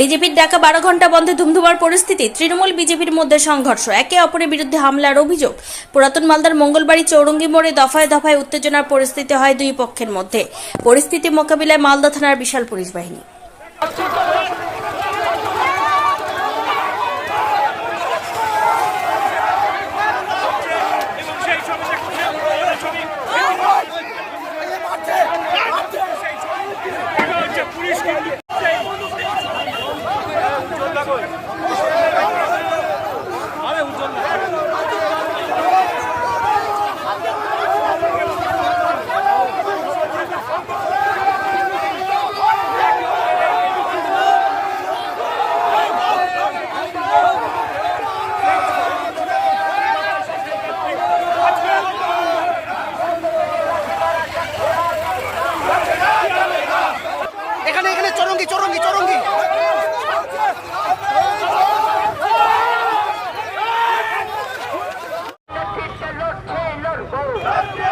বিজেপির ডাকা বারো ঘণ্টা বন্ধে ধুমধুমার পরিস্থিতি, তৃণমূল বিজেপির মধ্যে সংঘর্ষ, একে অপরের বিরুদ্ধে হামলার অভিযোগ। পুরাতন মালদার মঙ্গলবাড়ি চৌরঙ্গি মোড়ে দফায় দফায় উত্তেজনার পরিস্থিতি হয় দুই পক্ষের মধ্যে। পরিস্থিতি মোকাবিলায় মালদা থানার বিশাল পুলিশ বাহিনী। Bolsonaro!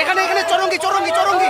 এখানে এখানে চরঙ্গি চরঙ্গি চরঙ্গি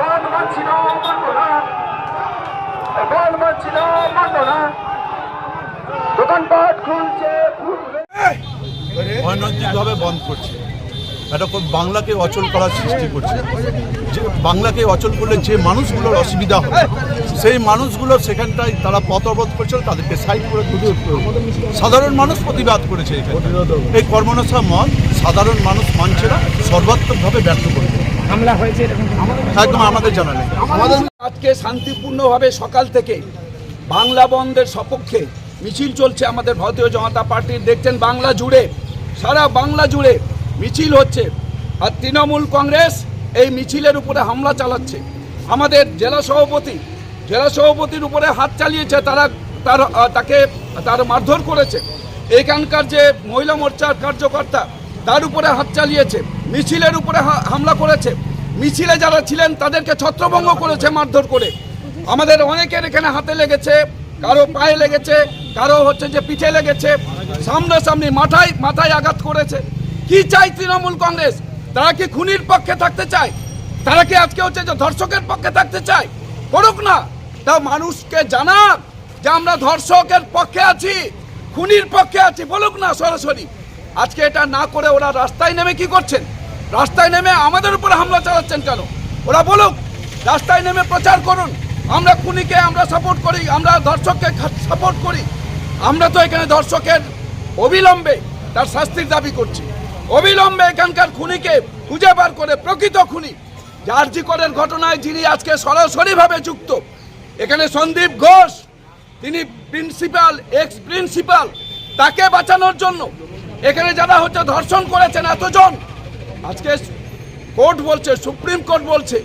বল মানছি না মানব না বল মানছি না মানব না দোকানপাট খুলছে খুলবে অনৈতিকভাবে বন্ধ করছে। এটা বাংলাকে অচল করার সৃষ্টি করছে। যে বাংলাকে অচল করলে যে মানুষগুলোর অসুবিধা হবে সেই মানুষগুলো সেখানটায় তারা পথ অবরোধ করছিল তাদেরকে সাইড করে তুলে সাধারণ মানুষ প্রতিবাদ করেছে এই কর্মনাশা মত সাধারণ মানুষ মানছে না সর্বাত্মকভাবে ব্যর্থ করেছে হামলা হয়েছে একদম আমাদের জানা নেই। আমাদের আজকে শান্তিপূর্ণভাবে সকাল থেকে বাংলা বন্ধের সপক্ষে মিছিল চলছে আমাদের ভারতীয় জনতা পার্টির। দেখছেন বাংলা জুড়ে, সারা বাংলা জুড়ে মিছিল হচ্ছে। আর তৃণমূল কংগ্রেস এই মিছিলের উপরে হামলা চালাচ্ছে। আমাদের জেলা সভাপতি, জেলা সভাপতির উপরে হাত চালিয়েছে, তারা তার তাকে তার মারধর করেছে। এখানকার যে মহিলা মোর্চার কার্যকর্তা, তার উপরে হাত চালিয়েছে, মিছিলের উপরে হামলা করেছে। মিছিলে যারা ছিলেন, তাদেরকে ছত্রভঙ্গ করেছে মারধর করে। আমাদের অনেকের এখানে হাতে লেগেছে কারও পায়ে লেগেছে, কারও হচ্ছে যে পিঠে লেগেছে, সামনাসামনি মাথায় মাথায় আঘাত করেছে। কি চাই তৃণমূল কংগ্রেস? তারা কি খুনির পক্ষে থাকতে চায়? তারা কি আজকে হচ্ছে যে ধর্ষকের পক্ষে থাকতে চায়? করুক না। তা মানুষকে জানাক যে আমরা ধর্ষকের পক্ষে আছি, খুনির পক্ষে আছি, বলুক না সরাসরি। আজকে এটা না করে ওরা রাস্তায় নেমে কি করছেন? রাস্তায় নেমে আমাদের উপরে হামলা চালাচ্ছেন কেন? ওরা বলুক, রাস্তায় নেমে প্রচার করুন। আমরা খুনিকে আমরা সাপোর্ট করি, আমরা দর্শককে সাপোর্ট করি। আমরা তো এখানে ধর্ষকের অবিলম্বে তার শাস্তির দাবি করছি। অবিলম্বে এখানকার খুনিকে খুঁজে বার করে প্রকৃত খুনি জার্জিকরের ঘটনায় যিনি আজকে সরাসরিভাবে যুক্ত। এখানে সন্দীপ ঘোষ, তিনি প্রিন্সিপাল এক্স প্রিন্সিপাল তাকে বাঁচানোর জন্য। এখানে যারা হচ্ছে ধর্ষণ করেছেন এতজন, আজকে কোর্ট বলছে, সুপ্রিম কোর্ট বলছে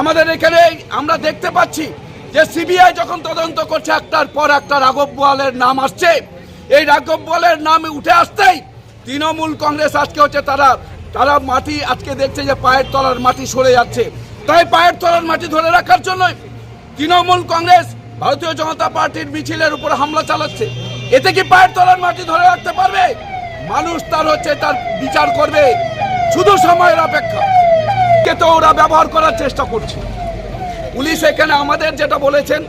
আমাদের এখানে আমরা দেখতে পাচ্ছি যে সিবিআই যখন তদন্ত করছে, একটার পর একটা রাঘব বোয়ালের নাম আসছে। এই রাঘব বোয়ালের নাম উঠে আসতেই তৃণমূল কংগ্রেস আজকে হচ্ছে তারা তারা মাটি আজকে দেখছে যে পায়ের তলার মাটি সরে যাচ্ছে। তাই পায়ের তলার মাটি ধরে রাখার জন্যই তৃণমূল কংগ্রেস ভারতীয় জনতা পার্টির মিছিলের উপর হামলা চালাচ্ছে। এতে কি পায়ের তলার মাটি ধরে রাখতে পারবে? মানুষ তার হচ্ছে তার বিচার করবে। শুধু সময়ের অপেক্ষা। কে তো ওরা ব্যবহার করার চেষ্টা করছে। পুলিশ এখানে আমাদের যেটা বলেছেন,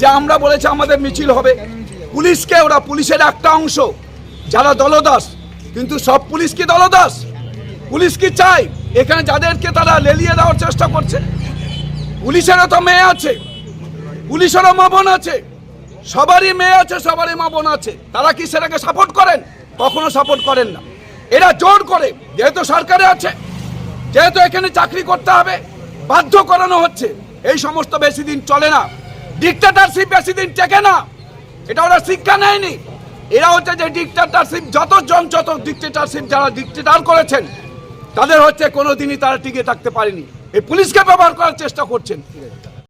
যে আমরা বলেছি আমাদের মিছিল হবে। পুলিশকে ওরা, পুলিশের একটা অংশ, যারা দলদাস, কিন্তু সব পুলিশ কি দলদাস? পুলিশ কি চাই এখানে যাদেরকে তারা লেলিয়ে দেওয়ার চেষ্টা করছে। পুলিশেরও তো মেয়ে আছে, পুলিশেরও মা আছে। সবারই মেয়ে আছে, সবারই মা আছে। তারা কি সেটাকে সাপোর্ট করেন? কখনো সাপোর্ট করেন না। এরা জোর করে, যেহেতু সরকারে আছে যেহেতু এখানে চাকরি করতে হবে, বাধ্য করানো হচ্ছে। এই সমস্ত বেশি দিন চলে না। ডিক্টেটারশিপ বেশি দিন টেকে না। এটা ওরা শিক্ষা নেয়নি। এরা হচ্ছে যে ডিক্টেটারশিপ যতজন যত ডিক্টেটারশিপ যারা ডিক্টেটার করেছেন, তাদের হচ্ছে কোনো দিনই তারা টিকে থাকতে পারেনি। এই পুলিশকে ব্যবহার করার চেষ্টা করছেন।